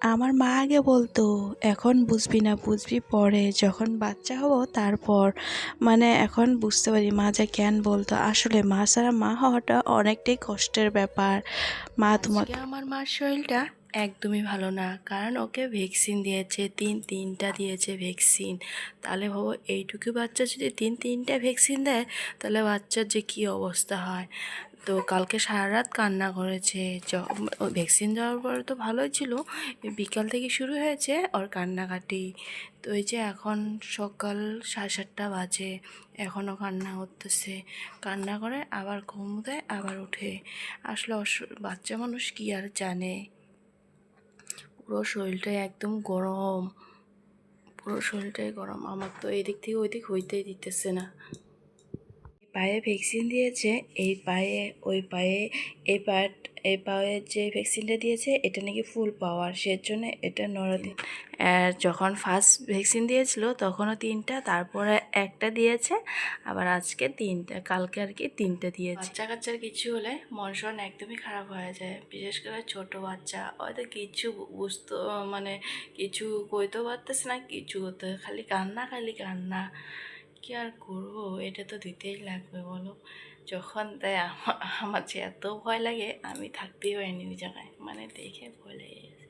আমার মা আগে বলতো, এখন বুঝবি না, বুঝবি পরে। যখন বাচ্চা হব তারপর। মানে এখন বুঝতে পারি, মা যে কেন বলতো। আসলে মা ছাড়া মা হওয়াটা অনেকটাই কষ্টের ব্যাপার। মা তোমাকে আমার মার শরীরটা একদমই ভালো না। কারণ ওকে ভ্যাকসিন দিয়েছে, তিন তিনটা দিয়েছে ভ্যাকসিন। তাহলে ভাবো এইটুকু বাচ্চা যদি তিন তিনটা ভ্যাকসিন দেয়, তাহলে বাচ্চার যে কী অবস্থা হয়? তো কালকে সারা রাত কান্না করেছে। ভ্যাকসিন দেওয়ার পরে তো ভালোই ছিল। বিকাল থেকে শুরু হয়েছে ওর কান্নাকাটি। তো এই যে এখন সকাল সাড়ে সাতটা বাজে, এখনও কান্না করতেছে। কান্না করে আবার ঘুম দেয়, আবার উঠে। আসলে বাচ্চা মানুষ কি আর জানে? পুরো শরীরটাই একদম গরম। পুরো শরীরটাই গরম। আমার তো এদিক থেকে ওই দিক হইতেই দিতেছে না। পায়ে ভ্যাকসিন দিয়েছে, এই পায়ে, ওই পায়ে এ পায়ে এই পায়ে যে ভ্যাকসিনটা দিয়েছে এটা নাকি ফুল পাওয়ার সেজন্য এটা নড়াদিন আর যখন ফার্স্ট ভ্যাকসিন দিয়েছিল তখনও তিনটা তারপরে একটা দিয়েছে আবার আজকে তিনটা কালকে আর কি তিনটা দিয়েছে। বাচ্চা কাচ্চার কিছু হলে মন শরণ একদমই খারাপ হয়ে যায় বিশেষ করে ছোট বাচ্চা হয়তো কিছু বুঝতে মানে কিছু কইতেও পারতেছে না কিছু করতে খালি কান্না খালি কান্না। কি আর করব এটা তো দিতেই লাগবে বলো। যখন তাই আমা- আমার যে এত ভয় লাগে আমি থাকতেই পারিনি ওই জায়গায়। মানে দেখে ভয় লেগে গেছে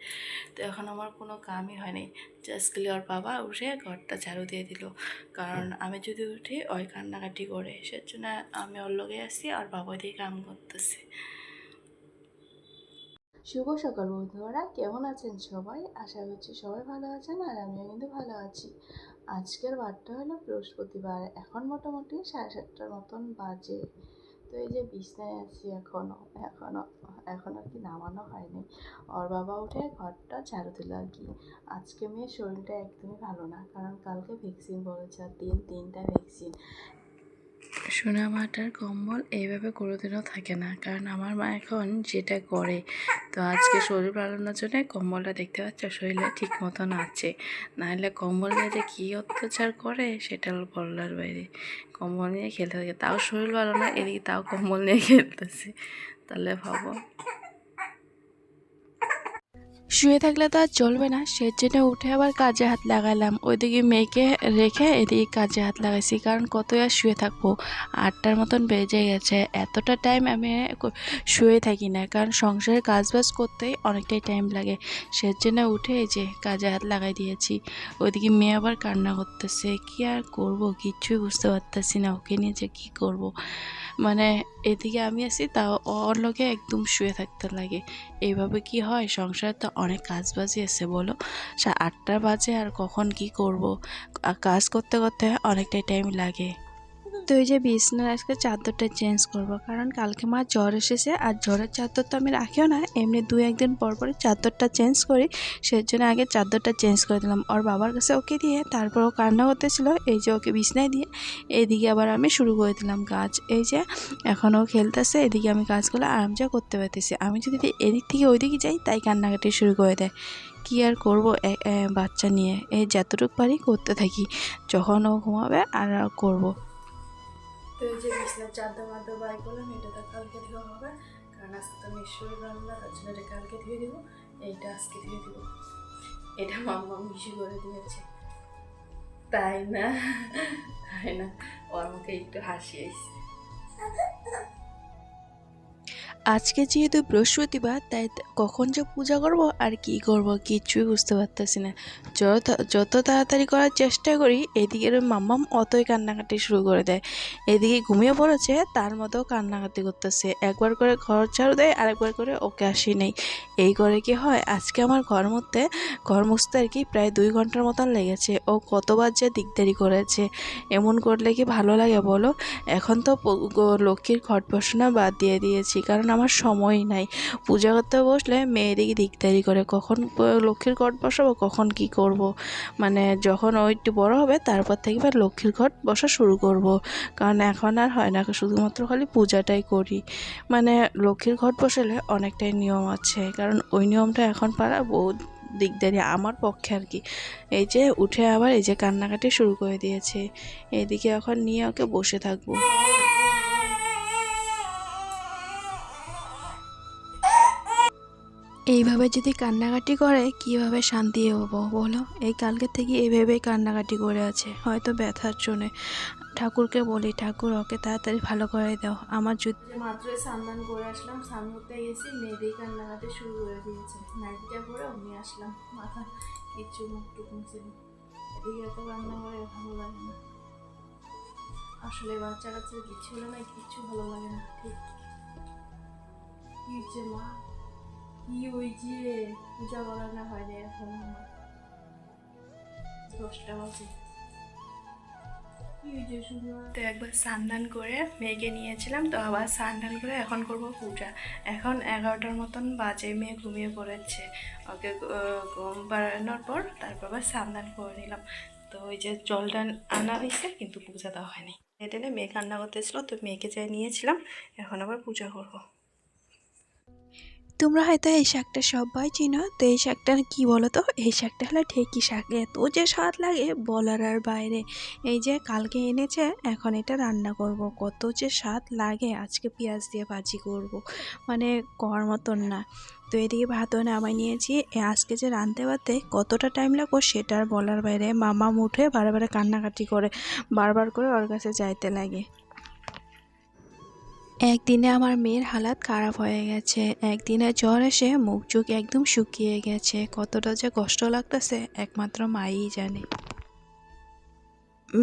তো এখন আমার কোনো কামই হয়নি। জাস্ট ওর বাবা উঠে ঘরটা ঝাড়ু দিয়ে দিল। কারণ আমি যদি উঠি ওই কান্নাকাটি করে। সেজন্য আমি ওর লগে আসছি আর বাবা দিয়ে কাম করতেছে। শুভ সকাল বন্ধুরা, কেমন আছেন সবাই? আশা করছি সবাই ভালো আছেন আর আমিও কিন্তু ভালো আছি। আজকের বারটা হলো বৃহস্পতিবার, এখন মোটামুটি সাড়ে সাতটার মতন বাজে। তো এই যে বিছনায় আছি এখনও এখনও এখন আর কি নামানো হয়নি। ওর বাবা উঠে ঘরটা ঝাড়ু দিল আর কি। আজকে মেয়ের শরীরটা একদমই ভালো না, কারণ কালকে ভ্যাকসিন বলেছে, আর তিন তিনটা ভ্যাকসিন। সোনা ভাটার কম্বল এইভাবে কোনো দিনও থাকে না। কারণ আমার মা এখন যেটা করে, তো আজকে শরীর বাড়ানোর জন্য কম্বলটা দেখতে পাচ্ছ শরীরে ঠিক মতন আছে। নাহলে কম্বল নিয়ে কী অত্যাচার করে, সেটা হলো বললার বাইরে। কম্বল নিয়ে খেলতে থাকে, তাও শরীর ভালো না এদিকে তাও কম্বল নিয়ে খেলতেছে। তাহলে ভাবো। শুয়ে থাকলে তো আর চলবে না। সেজন্য উঠে আবার কাজে হাত লাগালাম। ওইদিকে মেয়েকে রেখে এদিকে কাজে হাত লাগাইছি, কারণ কতই আর শুয়ে থাকব? আটটার মতন বেজে গেছে। এতটা টাইম আমি শুয়ে থাকি না, কারণ সংসারের কাজ বাজ করতেই অনেকটাই টাইম লাগে। সেজন্য উঠে এই যে কাজে হাত লাগাই দিয়েছি। ওইদিকে মেয়ে আবার কান্না করতেছে, কি আর করব? কিচ্ছুই বুঝতে পারতেছি না, ওকে নিয়ে যে কী করব? মানে এদিকে আমি আছি, তাও ওর লোকে একদম শুয়ে থাকতে লাগে। এইভাবে কি হয়? সংসারে তো অনেক কাজ বাজি আছে, বলো। সা আটটা বাজে আর কখন কি করব? কাজ করতে করতে অনেকটাই টাইম লাগে। তো এই যে বিছনার আজকে চাদরটা চেঞ্জ করব, কারণ কালকে মা জ্বর এসেছে আর জ্বরের চাদর তো আমি রাখিও না, এমনি দু একদিন পর পরে চাদরটা চেঞ্জ করি সেই জন্য আগে চাদরটা চেঞ্জ করে দিলাম। ওর বাবার কাছে ওকে দিয়ে তারপর ও কান্না করতেছিল, এই যে ওকে বিছনায় দিয়ে এইদিকে আবার আমি শুরু করে দিলাম কাজ। এই যে এখন ও খেলতেছে, এদিকে আমি কাজগুলো আরামসে করতে পারতেছি। আমি যদি এদিক থেকে ওইদিকে যাই, তাই কান্নাকাটি শুরু করে দেয়। কি আর করব বাচ্চা নিয়ে, এই যতটুকু পারি করতে থাকি, যখন ও ঘুমাবে আর করব। তো এই যে বিছনার চাদর মাদর বাই করলাম, এটা তো কালকে ধোয়া হবে। কারণ আজকে তো নিশ্চয়ই রান্না তার জন্য এটা কালকে ধুয়ে দেবো, এইটা আজকে ধুয়ে দেবো। এটা মাম্মা মিশি করে দিয়েছে। তাই না? তাই না? ওর আমাকে একটু হাসি আসছে আজকে যেহেতু বৃহস্পতিবার, তাই কখন যে পূজা করব আর কি করব কিচ্ছুই বুঝতে পারতেছি না। যত যত তাড়াতাড়ি করার চেষ্টা করি, এদিকের ওই মাম্মাম অতই কান্নাকাটি শুরু করে দেয়। এদিকে ঘুমিয়ে পড়েছে, তার মতো কান্নাকাটি করতেছে। একবার করে ঘর ঝাড়ু দেয়, আরেকবার করে ওকে আসি নেই। এই করে কি হয়, আজকে আমার ঘর মধ্যে ঘর মুছতে আর কি প্রায় দুই ঘণ্টার মতন লেগেছে। ও কতবার যে দিকদারি করেছে, এমন করলে কি ভালো লাগে বলো? এখন তো লক্ষ্মীর ঘট বসানো বাদ দিয়ে দিয়েছি। কারণ আমার সময়ই নাই। পূজা করতে বসলে মেয়েদিকে দিকদারি করে, কখন লক্ষ্মীর ঘট বসাবো, কখন কি করব। মানে যখন ও একটু বড় হবে, তারপর থেকে এবার লক্ষ্মীর ঘট বসা শুরু করব। কারণ এখন আর হয় না, শুধুমাত্র খালি পূজাটাই করি। মানে লক্ষ্মীর ঘট বসালে অনেকটাই নিয়ম আছে, কারণ ওই নিয়মটা এখন পারা বহুত দিকদারি আমার পক্ষে আর কি। এই যে উঠে আবার এই যে কান্নাকাটি শুরু করে দিয়েছে। এদিকে এখন নিয়ে ওকে বসে থাকব। এইভাবে যদি কান্নাকাটি করে, কীভাবে শান্তি হব বলো? এই কালকে থেকে এইভাবেই কান্নাকাটি করে আছে। হয়তো ব্যথার জন্যে। ঠাকুরকে বলি, ঠাকুর, ওকে তাড়াতাড়ি ভালো করে দাও। আমার যদি মাত্র স্নান করে আসলাম। স্নান করতে গেছি মেয়েদের কান্নাকাটি শুরু করে দিয়েছে। নাইটিটা পরে অমনি আসলাম। মাথা কিচ্ছু মুখ নি। এত রান্না করে ভালো লাগে না। আসলে বাচ্চা কাচ্চার কিচ্ছু হলে না, কিচ্ছু ভালো লাগে না। ঠিক। মা। কি হয়েছে পূজা করা না হয় না এখন দশটা বাজে। তো একবার স্নান করে মেয়েকে নিয়েছিলাম, তো আবার স্নান করে এখন করব পূজা। এখন এগারোটার মতন বাজে, মেয়ে ঘুমিয়ে পড়েছে। ওকে ঘুম পাড়ানোর পর তারপর আবার স্নান করে নিলাম। তো ওই যে জলটা আনা হয়েছে, কিন্তু পূজা দেওয়া হয়নি। এটেলে মেয়ে কান্না করতেছিল, তো মেয়েকে যাই নিয়েছিলাম, এখন আবার পূজা করব। তোমরা হয়তো এই শাকটা সবাই চিনো। তো এই শাকটা কি বলো তো এই শাকটা হলো ঢেকি শাক। এত যে স্বাদ লাগে বলার আর বাইরে। এই যে কালকে এনেছে, এখন এটা রান্না করব। কত যে স্বাদ লাগে আজকে পেঁয়াজ দিয়ে ভাজি করব। মানে কর মতন না। তো এদিকে ভাতও নামাই নিয়েছি। আজকে যে রাঁধতে পারতে কতটা টাইম লাগবো সেটা আর বলার বাইরে। মামা বারে বারে কান্নাকাটি করে, বারবার করে ওর কাছে যাইতে লাগে। একদিনে আমার মেয়ের হালাত খারাপ হয়ে গেছে, একদিনে জ্বর এসে মুখ চুখ একদম শুকিয়ে গেছে। কতটা যে কষ্ট লাগতেছে, একমাত্র মাই জানে।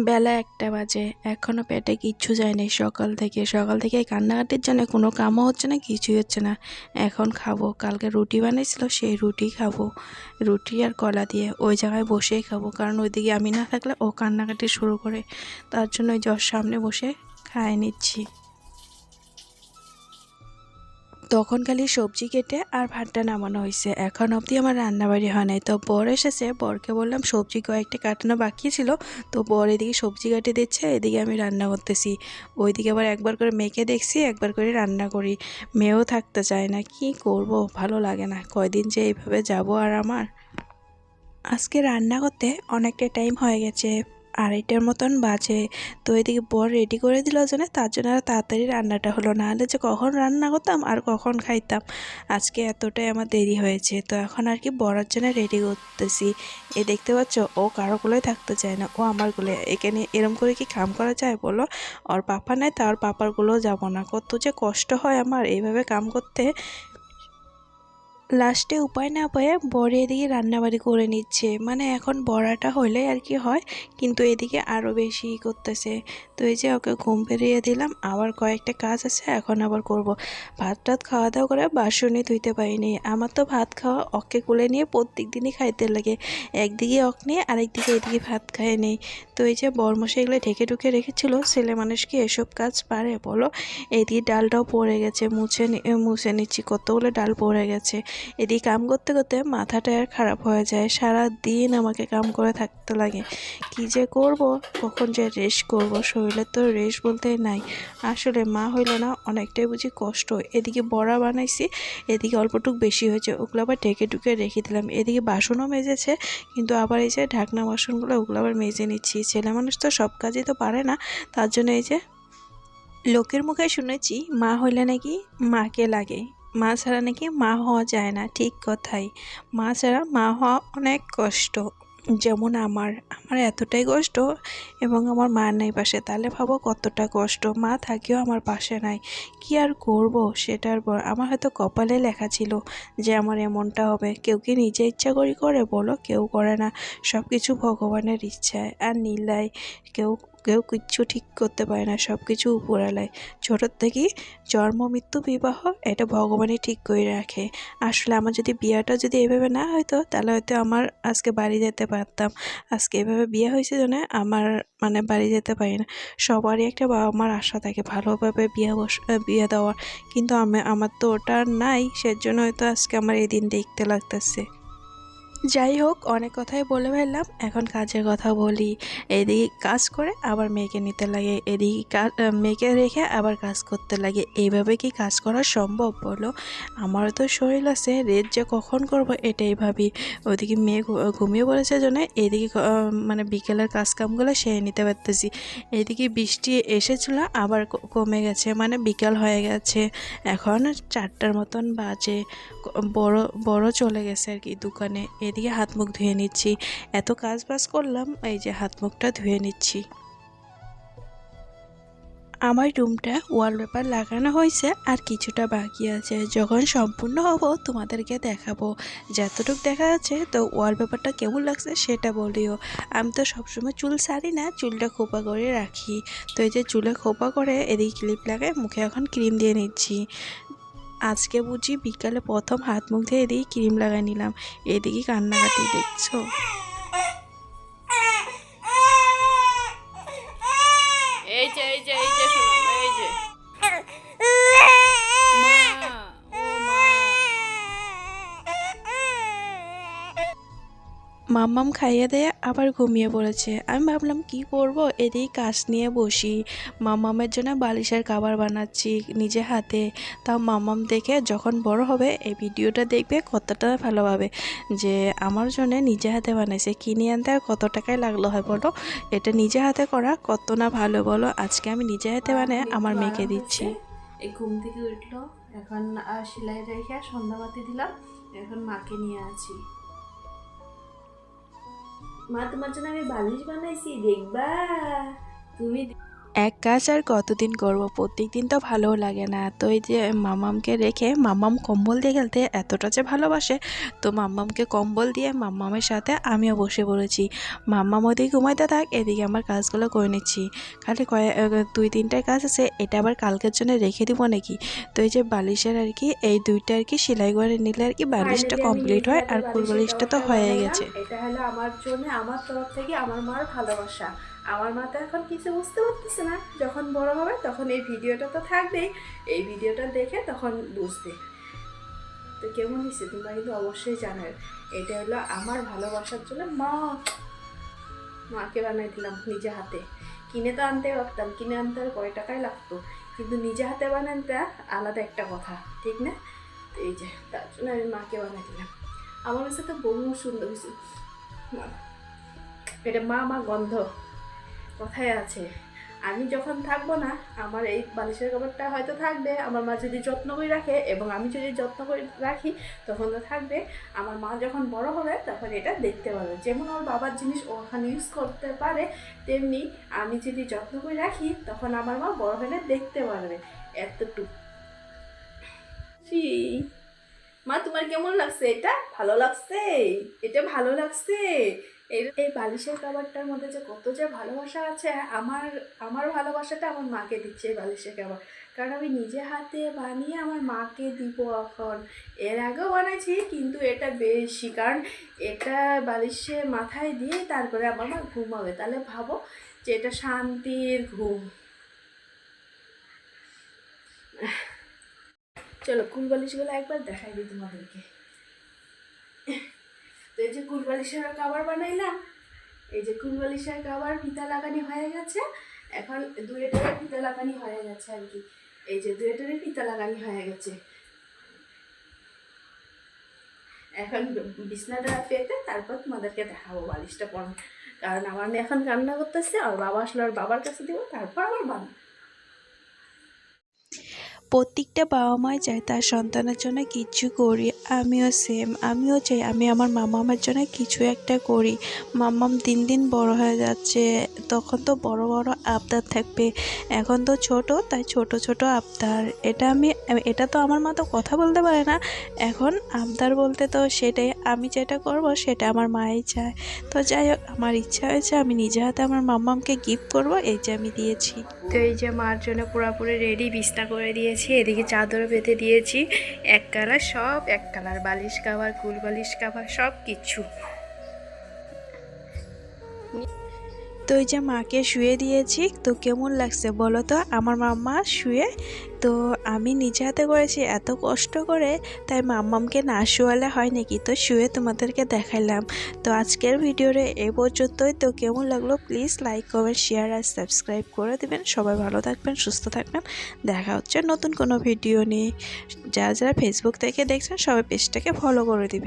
বেলা একটা বাজে, এখনও পেটে কিচ্ছু যায়নি। সকাল থেকে সকাল থেকে কান্নাকাটির জন্য কোনো কামও হচ্ছে না, কিছুই হচ্ছে না। এখন খাব, কালকে রুটি বানিয়েছিল সেই রুটি খাব। রুটি আর কলা দিয়ে ওই জায়গায় বসেই খাব, কারণ ওইদিকে আমি না থাকলে ও কান্নাকাটি শুরু করে, তার জন্য ওই জ্বর সামনে বসে খায় নিচ্ছি। তখন খালি সবজি কেটে আর ভাতটা নামানো হয়েছে এখন অবধি আমার রান্না রান্নাবাড়ি হয় নাই। তো বর এসেছে, বরকে বললাম, সবজি কয়েকটা কাটানো বাকি ছিল। তো বর এদিকে সবজি কাটে দিচ্ছে, এদিকে আমি রান্না করতেছি। ওইদিকে আবার একবার করে মেয়েকে দেখছি, একবার করে রান্না করি। মেয়েও থাকতে চায় না, কি করব? ভালো লাগে না। কয়দিন যে এইভাবে যাব আর আমার? আজকে রান্না করতে অনেকটা টাইম হয়ে গেছে। আড়াইটার মতন বাজে। তো এদিকে বর রেডি করে দিল জন্য তার জন্য আর তাড়াতাড়ি রান্নাটা হলো। না হলে যে কখন রান্না করতাম আর কখন খাইতাম। আজকে এতটাই আমার দেরি হয়েছে। তো এখন আর কি বরার জন্য রেডি করতেছি। এ দেখতে পাচ্ছ, ও কারও কোলে থাকতে চায় না। ও আমার কোলে। এখানে এরম করে কি কাম করা যায় বলো? ওর পাপা নেই, তার পাপার গুলোও যাব না। কত যে কষ্ট হয় আমার এইভাবে কাম করতে। লাস্টে উপায় না পেয়ে বর এদিকে রান্নাবাড়ি করে নিচ্ছে। মানে এখন বড়াটা হলে আর কি হয়, কিন্তু এদিকে আরও বেশি করতেছে। তো এই যে ওকে ঘুম পেরিয়ে দিলাম, আবার কয়েকটা কাজ আছে, এখন আবার করব। ভাত টাত খাওয়া দাওয়া করে বাসনে ধুইতে পারিনি। আমার তো ভাত খাওয়া অকে কুলে নিয়ে প্রত্যেক দিনই খাইতে লাগে। একদিকে অক নিয়ে আরেকদিকে এদিকে ভাত খায় নেই। তো এই যে বরমশাই এগুলো ঢেকে ঢুকে রেখেছিল, ছেলে মানুষ কি এসব কাজ পারে বলো। এদিকে ডালটাও পড়ে গেছে, মুছে মুছে নিচ্ছি, কতগুলো ডাল পড়ে গেছে। এদিকে কাম করতে করতে মাথাটা আর খারাপ হয়ে যায় সারা দিন আমাকে কাম করে থাকতে লাগে। কি যে করব, কখন যে রেস্ট করব শরীরের তো রেস্ট বলতে নাই। আসলে মা হইল না অনেকটাই বুঝি কষ্ট। এদিকে বড়া বানাইছি, এদিকে অল্পটুক বেশি হয়েছে, ওগুলো আবার ঢেকে ঢুকে রেখে দিলাম। এদিকে বাসনও মেজেছে, কিন্তু আবার এই যে ঢাকনা বাসনগুলো ওগুলো আবার মেজে নিচ্ছি। ছেলে মানুষ তো সব কাজই তো পারে না, তার জন্য এই যে লোকের মুখে শুনেছি মা হইলে নাকি মাকে লাগে, মা ছাড়া নাকি মা হওয়া যায় না, ঠিক কথাই। মা ছাড়া মা হওয়া অনেক কষ্ট। যেমন আমার আমার এতটাই কষ্ট এবং আমার মা নাই পাশে, তাহলে ভাবো কতটা কষ্ট। মা থাকিও আমার পাশে নাই, কি আর করব সেটার পর আমার হয়তো কপালে লেখা ছিল যে আমার এমনটা হবে। কেউ কি নিজে ইচ্ছা করি করে? বলো, কেউ করে না। সব কিছু ভগবানের ইচ্ছায়, আর নীলায় কেউ কেউ কিচ্ছু ঠিক করতে পারে না সব কিছু উপরালায় ছোটোর থেকেই জন্ম, মৃত্যু, বিবাহ, এটা ভগবানই ঠিক করে রাখে। আসলে আমার যদি বিয়েটা যদি এভাবে না হয়তো তাহলে হয়তো আমার আজকে বাড়ি যেতে পারতাম। আজকে এভাবে বিয়ে হয়েছে জন্য আমার মানে বাড়ি যেতে পারি না। সবারই একটা বাবা মার আশা থাকে ভালোভাবে বিয়ে বস বিয়ে দেওয়ার। কিন্তু আমি, আমার তো ওটা নাই, সেজন্য হয়তো আজকে আমার এই দিন দেখতে লাগতেছে। যাই হোক অনেক কথাই বলে ফেললাম। এখন কাজের কথা বলি। এদিকে কাজ করে আবার মেয়েকে নিতে লাগে। এদিকে মেয়েকে রেখে আবার কাজ করতে লাগে। এইভাবে কি কাজ করা সম্ভব বলো? আমারও তো শরীর আছে। রেট যে কখন করব এটাই ভাবি। ওইদিকে মেয়ে ঘুমিয়ে পড়েছে জন্য এদিকে মানে বিকেলের কাজ কামগুলো সেরে নিতে পারতেছি। এদিকে বৃষ্টি এসেছিল, আবার কমে গেছে। মানে বিকাল হয়ে গেছে। এখন চারটার মতন বাজে। বড় বড় চলে গেছে আর কি দোকানে। এদিকে হাত মুখ ধুয়ে নিচ্ছি। এত কাজ বাজ করলাম, এই যে হাত মুখটা ধুয়ে নিচ্ছি। আমার রুমটা ওয়ালপেপার লাগানো হয়েছে, আর কিছুটা বাকি আছে। যখন সম্পূর্ণ হব, তোমাদেরকে দেখাবো। যতটুকু দেখা যাচ্ছে, তো ওয়ালপেপারটা কেমন লাগছে সেটা বলিও। আমি তো সবসময় চুল সারি না, চুলটা খোপা করে রাখি। তো এই যে চুলে খোপা করে এদিকে ক্লিপ লাগায়, মুখে এখন ক্রিম দিয়ে নিচ্ছি। আজকে বুঝি বিকালে প্রথম হাত মুখ দিয়ে এদিকে ক্রিম লাগাই নিলাম। এদিকে কান্নাকাটি দেখছ? মাম্মাম খাইয়ে দেয় আবার ঘুমিয়ে পড়েছে। আমি ভাবলাম, কি করব? এদিকে কাজ নিয়ে বসি। মাম্মামের জন্য বালিশের খাবার বানাচ্ছি নিজে হাতে। তাও মাম্মাম দেখে যখন বড় হবে, এই ভিডিওটা দেখবে কতটা ভালোভাবে যে আমার জন্য নিজে হাতে বানাইছে। কিনে আনতে আর কত টাকায় লাগল হয় বলো? এটা নিজে হাতে করা কত না ভালো বলো? আজকে আমি নিজে হাতে বানিয়ে আমার মেয়েকে দিচ্ছি। এই ঘুম থেকে উঠল। এখন সেলাই রেখে সন্ধ্যাবাতি দিলাম। এখন মাকে নিয়ে আছি। মা তোমার জন্য আমি বালিশ বানাইছি দেখবা। তুমি এক কাজ আর কতদিন করব? প্রত্যেক দিন তো ভালো লাগে না। তো এই যে মামামকে রেখে মামাম কম্বল দিয়ে খেলতে এতটা যে ভালোবাসে তো মাম্মামকে কম্বল দিয়ে মাম্মামের সাথে আমিও বসে পড়েছি। মাম্মাম ওদিকে ঘুমাইতে থাক এদিকে আমার কাজগুলো করে নিচ্ছি। খালি কয়ে দুই তিনটা কাজ আছে এটা আবার কালকের জন্য রেখে দিব নাকি? তো এই যে বালিশের আর কি এই দুইটা আর কি সেলাই করে নিলে আর কি বালিশটা কমপ্লিট হয় আর ফুল বালিশটা তো হয়ে গেছে। এটা হলো আমার জন্য আমার তরফ থেকে আমার মার ভালোবাসা। আমার মা তো এখন কিছু বুঝতে পারতেছে না। যখন বড় হবে তখন এই ভিডিওটা তো থাকবেই। এই ভিডিওটা দেখে তখন বুঝবে। তো কেমন হয়েছে তোমরা কিন্তু অবশ্যই জানার এটা হলো আমার ভালোবাসার জন্য মা, মাকে বানাই দিলাম নিজে হাতে। কিনে তো আনতে পারতাম, কিনে আনতে আর কয় টাকাই লাগতো। কিন্তু নিজে হাতে বানানটা আলাদা একটা কথা, ঠিক না? এই যে, তার জন্য আমি মাকে বানাই দিলাম। আমার কাছে তো বহু সুন্দর হয়েছে। এটা মা মা গন্ধ। কথায় আছে। আমি যখন থাকব না, আমার এই বালিশের কাপড়টা হয়তো থাকবে, আমার মা যদি যত্ন করে রাখে এবং আমি যদি যত্ন করে রাখি, তখন তো থাকবে। আমার মা যখন বড় হবে, তখন এটা দেখতে পারবে যেমন ওর বাবার জিনিস ও ওখানে ইউজ করতে পারে, তেমনি আমি যদি যত্ন করে রাখি, তখন আমার মা বড় হলে দেখতে পারবে। এতটুকু। মা, তোমার কেমন লাগছে? এটা ভালো লাগছে? এটা ভালো লাগছে? এই এই বালিশের কাবারটার মধ্যে যে কত যে ভালোবাসা আছে, আমার আমার ভালোবাসাটা আমার মাকে দিচ্ছে এই বালিশের কাবার কারণ আমি নিজে হাতে বানিয়ে আমার মাকে দিব এখন। এর আগেও বানাইছি, কিন্তু এটা বেশি। কারণ এটা বালিশে মাথায় দিয়ে তারপরে আমার মা ঘুমাবে তাহলে ভাবো যে এটা শান্তির ঘুম। চলো, কুল বালিশগুলো একবার দেখাই দিই তোমাদেরকে। তো এই যে কুল বালিশের কাবার বানাইলাম, এই যে কুল বালিশের কাবার ফিতা লাগানি হয়ে গেছে, এখন দুয়েটারে ফিতা লাগানি হয়ে গেছে আর কি। এই যে দুয়েটারে ফিতা লাগানি হয়ে গেছে। এখন বিছনাটা পেতে তারপর তোমাদেরকে দেখাবো বালিশটা পর কারণ আমার মেয়ে এখন কান্না করতেছে আর বাবা আসলে আর বাবার কাছে দিব, তারপর আমার বাবা প্রত্যেকটা বাবা মাই চায় তার সন্তানের জন্য কিছু করি। আমিও সেম আমিও চাই। আমি আমার মামামের জন্য কিছু একটা করি। মামাম দিন দিন বড় হয়ে যাচ্ছে। তখন তো বড় বড় আবদার থাকবে। এখন তো ছোট, তাই ছোট ছোট আবদার। এটা আমি, এটা তো আমার মা তো কথা বলতে পারে না। এখন আবদার বলতে তো সেটাই, আমি যেটা করব সেটা আমার মাই চায়। তো যাই হোক, আমার ইচ্ছা হয়েছে আমি নিজে হাতে আমার মাম্মামকে গিফট করব, এই যে আমি দিয়েছি। তো এই যে মার জন্য পুরোপুরি রেডি বিছনা করে দিয়েছি। এদিকে চাদর বেঁধে দিয়েছি, এক কালার সব, এক কালার বালিশ কাভার, কুল বালিশ কাভার সব কিছু তো এই যে মাকে শুয়ে দিয়েছি, তো কেমন লাগছে বলো তো? আমার মাম্মা শুয়ে, তো আমি নিজে হাতে করেছি, এত কষ্ট করে, তাই মাম্মামকে না শুয়ালে হয় নাকি? তো শুয়ে তোমাদেরকে দেখাইলাম তো আজকের ভিডিওরে এ পর্যন্তই। তো কেমন লাগল প্লিজ লাইক কমেন্ট শেয়ার আর সাবস্ক্রাইব করে দেবেন। সবাই ভালো থাকবেন, সুস্থ থাকবেন। দেখা হচ্ছে নতুন কোনো ভিডিও নিয়ে। যারা যারা ফেসবুক থেকে দেখছেন, সবাই পেজটাকে ফলো করে দিবেন।